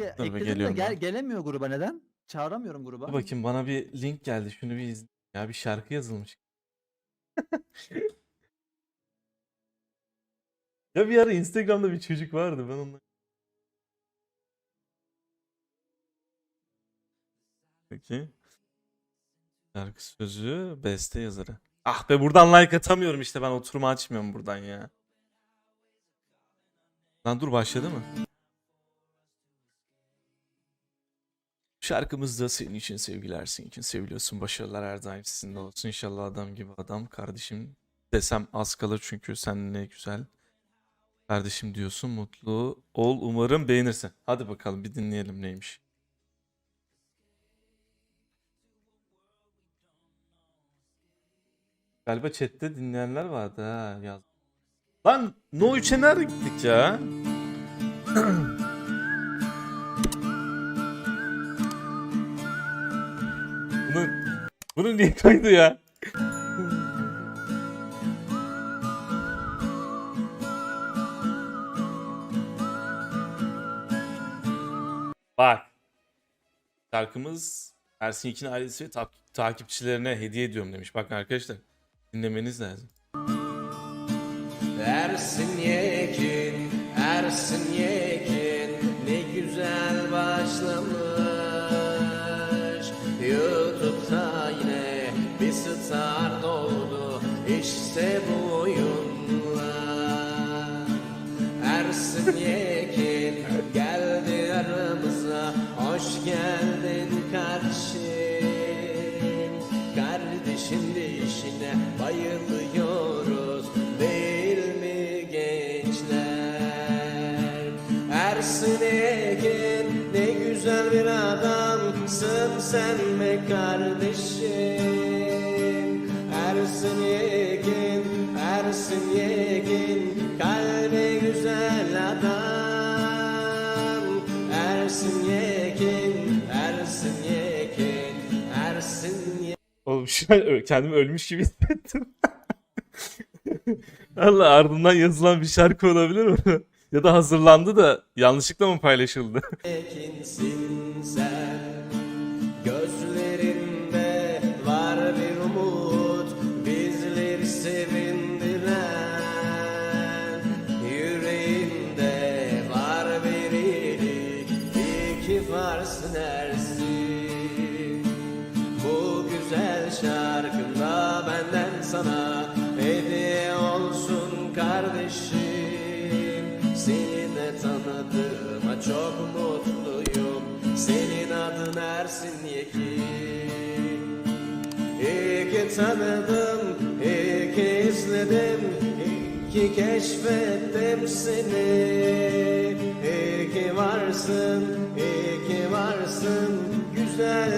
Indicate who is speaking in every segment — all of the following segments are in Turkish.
Speaker 1: şey
Speaker 2: Dur be,
Speaker 1: ekledim de
Speaker 2: geliyorum
Speaker 1: gel,
Speaker 2: ben.
Speaker 1: gelemiyor gruba neden? Çağıramıyorum gruba.
Speaker 2: Dur bakayım bana bir link geldi. Şunu bir izle. Ya bir şarkı yazılmış. ya bir ara Instagram'da bir çocuk vardı. Ben onunla Peki. Şarkı sözü, beste yazarı. Ah be buradan like atamıyorum işte ben oturumu açmıyorum buradan ya. Lan dur başladı mı? Şarkımız da senin için sevgiler, senin için seviliyorsun. Başarılar her daim sizinle olsun. İnşallah adam gibi adam kardeşim desem az kalır çünkü sen ne güzel. Kardeşim diyorsun mutlu ol umarım beğenirsin. Hadi bakalım bir dinleyelim neymiş. Galiba chatte dinleyenler vardı ha yaz. Lan No 3'e nerede gittik ya? bunu niye koydu ya? Bak. Şarkımız Ersin Yekin ailesi ve tak- takipçilerine hediye ediyorum demiş. Bakın arkadaşlar dinlemeniz lazım.
Speaker 3: Ersin Yekin, Ersin Yekin işte bu oyunla Ersin Yekin geldi aramıza hoş geldin kardeşim Kardeşin işine bayılıyoruz değil mi gençler? Ersin Egen ne güzel bir adamsın sen be kardeşim. Ersin Egen, Ersin Egen kalbe güzel adam. Ersin Egen, Ersin Egen, Ersin Egen.
Speaker 2: Oğlum şu an kendimi ölmüş gibi hissettim. Allah ardından yazılan bir şarkı olabilir mi? ya da hazırlandı da yanlışlıkla mı paylaşıldı?
Speaker 3: Kimsin sen? Gözlerinde var bir umut Bizleri sevindiren sana Hediye olsun kardeşim. Seni de tanıdığıma çok mutluyum. Senin adın Ersin Yekin. İyi ki tanıdım, iyi ki izledim İyi ki keşfettim seni. İyi ki varsın, iyi ki varsın Güzel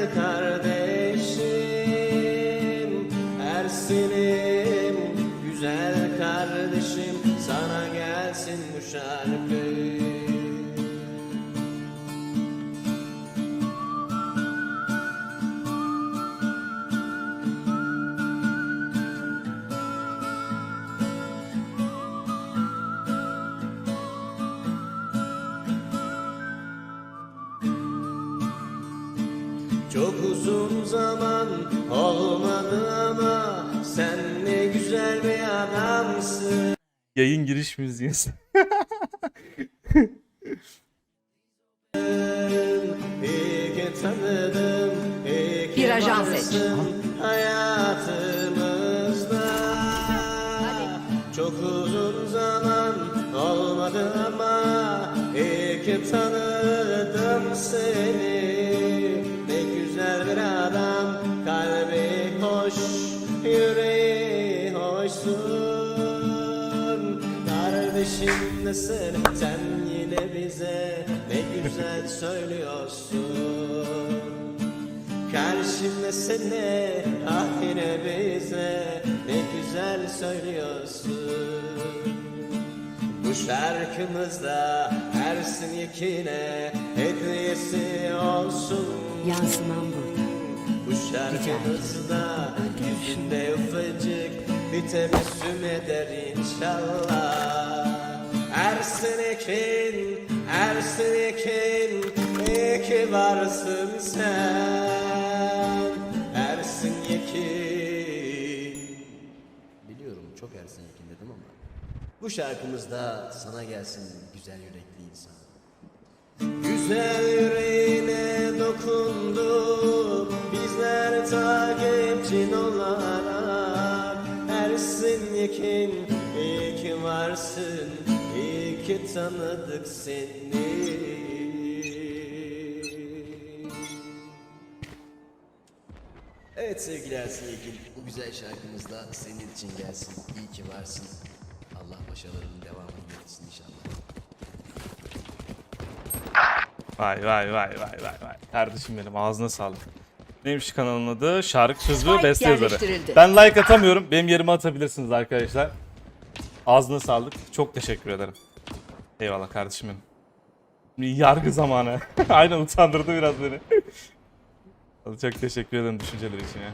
Speaker 3: bu şarkı Çok uzun zaman olmadı ama sen ne güzel bir adamsın.
Speaker 2: Yayın giriş müziği.
Speaker 3: varsın hayatımızda. Çok uzun zaman olmadı ama iyi ki tanıdım seni. Ne güzel bir adam, kalbi hoş, yüreği hoşsun. Kardeşim de sen, sen yine bize ne güzel söylüyorsun. Karşımda sene ah yine bize. Ne güzel söylüyorsun. Bu şarkımızda Ersin Yekin'e hediyesi olsun.
Speaker 4: Yansımam burada.
Speaker 3: Bu şarkımızda yüzünde ufacık bir tebessüm eder inşallah. Ersin Ekin, Ersin Ekin, iyi ki varsın sen. Biliyorum çok Ersin Yekin dedim ama. Bu şarkımız da sana gelsin güzel yürekli insan. Güzel yüreğine dokundu bizler takipçin olarak Ersin Yekin iyi ki varsın iyi ki tanıdık seni Evet sevgili Ersin Yekin bu güzel şarkımız da senin için gelsin iyi ki varsın Allah başarılarının devamını getirsin inşallah
Speaker 2: Vay vay vay vay vay vay. Kardeşim benim ağzına sağlık. Neymiş kanalın adı? Şarkı sözü ve beste yazarı. Ben like atamıyorum. Benim yerime atabilirsiniz arkadaşlar. Ağzına sağlık. Çok teşekkür ederim. Eyvallah kardeşim benim. Yargı zamanı. Aynen utandırdı biraz beni. Çok teşekkür ederim düşünceleri için ya.